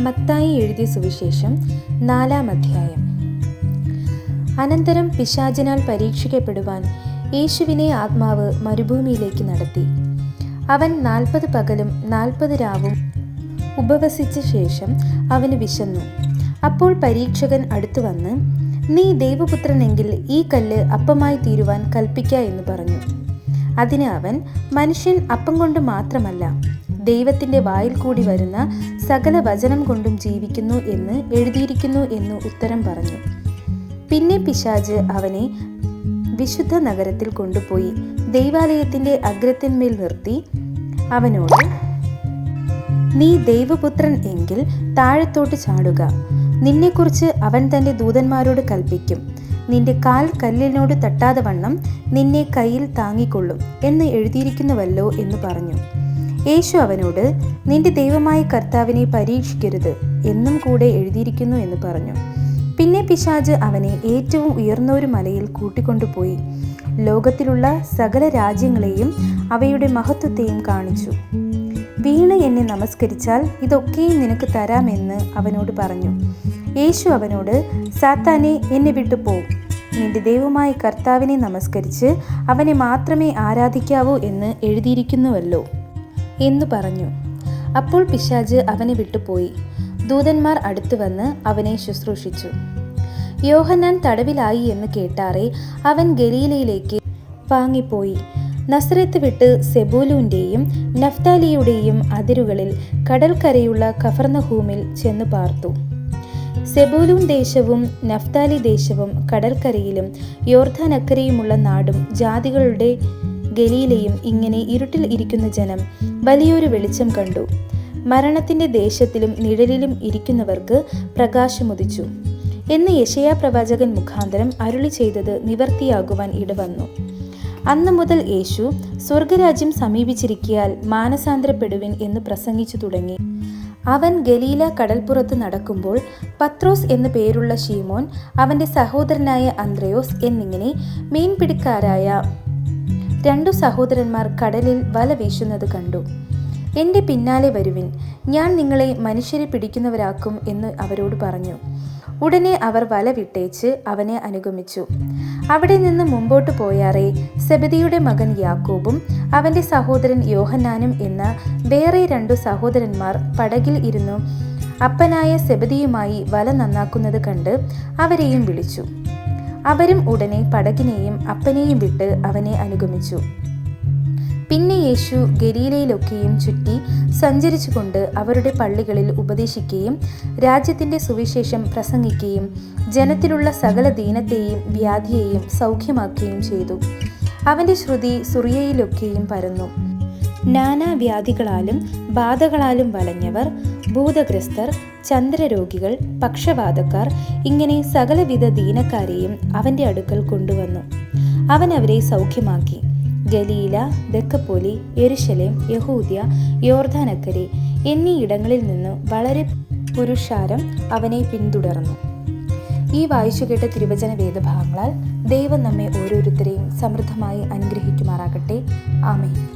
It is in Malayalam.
മത്തായി എഴുതിയ സുവിശേഷം നാലാം അധ്യായം. അനന്തരം പിശാചിനാൽ പരീക്ഷിക്കപ്പെടുവാൻ യേശുവിനെ ആത്മാവ് മരുഭൂമിയിലേക്ക് നടത്തി. അവൻ നാൽപ്പത് പകലും നാൽപ്പത് രാവും ഉപവസിച്ച ശേഷം അവന് വിശന്നു. അപ്പോൾ പരീക്ഷകൻ അടുത്തു വന്ന് നീ ദൈവപുത്രനെങ്കിൽ ഈ കല്ല് അപ്പമായി തീരുവാൻ കൽപ്പിക്ക എന്ന് പറഞ്ഞു. അതിന് അവൻ മനുഷ്യൻ അപ്പം കൊണ്ട് മാത്രമല്ല ദൈവത്തിന്റെ വായിൽ കൂടി വരുന്ന സകല വചനം കൊണ്ടും ജീവിക്കുന്നു എന്ന് എഴുതിയിരിക്കുന്നു എന്ന് ഉത്തരം പറഞ്ഞു. പിന്നെ പിശാജ് അവനെ വിശുദ്ധ നഗരത്തിൽ കൊണ്ടുപോയി ദൈവാലയത്തിന്റെ അഗ്രത്തിന്മേൽ നിർത്തി. അവനോട് നീ ദൈവപുത്രൻ എങ്കിൽ താഴത്തോട്ട് ചാടുക. നിന്നെക്കുറിച്ച് അവൻ തന്റെ ദൂതന്മാരോട് കൽപ്പിക്കും. നിന്റെ കാൽ കല്ലിനോട് തട്ടാതെ വണ്ണം നിന്നെ കയ്യിൽ താങ്ങിക്കൊള്ളും എന്ന് എഴുതിയിരിക്കുന്നുവല്ലോ എന്ന് പറഞ്ഞു. യേശു അവനോട് നിന്റെ ദൈവമായ കർത്താവിനെ പരീക്ഷിക്കരുത് എന്നും കൂടെ എഴുതിയിരിക്കുന്നു എന്ന് പറഞ്ഞു. പിന്നെ പിശാജ് അവനെ ഏറ്റവും ഉയർന്ന ഒരു മലയിൽ കൂട്ടിക്കൊണ്ടുപോയി. ലോകത്തിലുള്ള സകല രാജ്യങ്ങളെയും അവയുടെ മഹത്വത്തെയും കാണിച്ചു. വീണ് എന്നെ നമസ്കരിച്ചാൽ ഇതൊക്കെയും നിനക്ക് തരാമെന്ന് അവനോട് പറഞ്ഞു. യേശു അവനോട് സാത്താനെ എന്നെ വിട്ടു പോവും നിന്റെ ദൈവമായ കർത്താവിനെ നമസ്കരിച്ച് അവനെ മാത്രമേ ആരാധിക്കാവൂ എന്ന് എഴുതിയിരിക്കുന്നുവല്ലോ. എന്നു പറഞ്ഞു. അപ്പോൾ പിശാജ് അവനെ വിട്ടുപോയി. ദൂതന്മാർ അടുത്തു വന്ന് അവനെ ശുശ്രൂഷിച്ചു. യോഹന്നാൻ തടവിലായി എന്ന് കേട്ടാറെ അവൻ ഗലീലയിലേക്ക് വാങ്ങിപ്പോയി. നസ്രത്ത് വിട്ട് സെബൂലൂന്റെയും നഫ്താലിയുടെയും അതിരുകളിൽ കടൽക്കരയുള്ള കഫർനഹൂമിൽ ചെന്നു പാർത്തു. സെബൂലൂൻ ദേശവും നഫ്താലി ദേശവും കടൽക്കരയിലും യോർധാനക്കരയുമുള്ള നാടും ജാതികളുടെ ഗലീലയും ഇങ്ങനെ ഇരുട്ടിൽ ഇരിക്കുന്ന ജനം വലിയൊരു വെളിച്ചം കണ്ടു. മരണത്തിന്റെ ദേശത്തിലും നിഴലിലും ഇരിക്കുന്നവർക്ക് പ്രകാശമുദിച്ചു. എന്ന് യശയാ പ്രവാചകൻ മുഖാന്തരം അരുളി ചെയ്തത് നിവർത്തിയാകുവാൻ ഇടവന്നു. അന്നു മുതൽ യേശു സ്വർഗരാജ്യം സമീപിച്ചിരിക്കിയാൽ മാനസാന്തരപ്പെടുവിൻ എന്ന് പ്രസംഗിച്ചു തുടങ്ങി. അവൻ ഗലീല കടൽപ്പുറത്ത് നടക്കുമ്പോൾ പത്രോസ് എന്നു പേരുള്ള ഷീമോൻ അവന്റെ സഹോദരനായ അന്ത്രയോസ് എന്നിങ്ങനെ മീൻപിടിക്കാരായ രണ്ടു സഹോദരന്മാർ കടലിൽ വല വീശുന്നത് കണ്ടു. എന്റെ പിന്നാലെ വരുവിൻ. ഞാൻ നിങ്ങളെ മനുഷ്യരെ പിടിക്കുന്നവരാക്കും എന്ന് അവരോട് പറഞ്ഞു. ഉടനെ അവർ വല വിട്ടേച്ച് അവനെ അനുഗമിച്ചു. അവിടെ നിന്ന് മുമ്പോട്ട് പോയാറേ സെബദിയുടെ മകൻ യാക്കോബും അവന്റെ സഹോദരൻ യോഹന്നാനും എന്ന വേറെ രണ്ടു സഹോദരന്മാർ പടകിൽ ഇരുന്നു. അപ്പനായ സെബദിയുമായി വല നന്നാക്കുന്നത് കണ്ട് അവരെയും വിളിച്ചു. അവരും ഉടനെ പടകിനെയും അപ്പനെയും വിട്ട് അവനെ അനുഗമിച്ചു. പിന്നെ യേശു ഗലീലയിലൊക്കെയും ചുറ്റി സഞ്ചരിച്ചുകൊണ്ട് അവരുടെ പള്ളികളിൽ ഉപദേശിക്കുകയും രാജ്യത്തിന്റെ സുവിശേഷം പ്രസംഗിക്കുകയും ജനത്തിലുള്ള സകല ദീനത്തെയും വ്യാധിയെയും സൗഖ്യമാക്കുകയും ചെയ്തു. അവന്റെ ശ്രുതി സുറിയയിലൊക്കെയും പരന്നു. നാനാവ്യാധികളാലും ബാധകളാലും വലഞ്ഞവർ ഭൂതഗ്രസ്തർ ചന്ദ്രരോഗികൾ പക്ഷവാതക്കാർ ഇങ്ങനെ സകലവിധ ദീനക്കാരെയും അവന്റെ അടുക്കൽ കൊണ്ടുവന്നു. അവൻ അവരെ സൗഖ്യമാക്കി. ഗലീല ദക്കപ്പോലി എരുശലേം യഹൂദ്യ യോർധാനക്കരെ എന്നീ ഇടങ്ങളിൽ നിന്ന് വളരെ പുരുഷാരം അവനെ പിന്തുടർന്നു. ഈ വായിച്ചു കേട്ട തിരുവചന വേദഭാഗങ്ങളാൽ ദൈവം നമ്മെ ഓരോരുത്തരെയും സമൃദ്ധമായി അനുഗ്രഹിക്കുമാറാകട്ടെ. ആമേ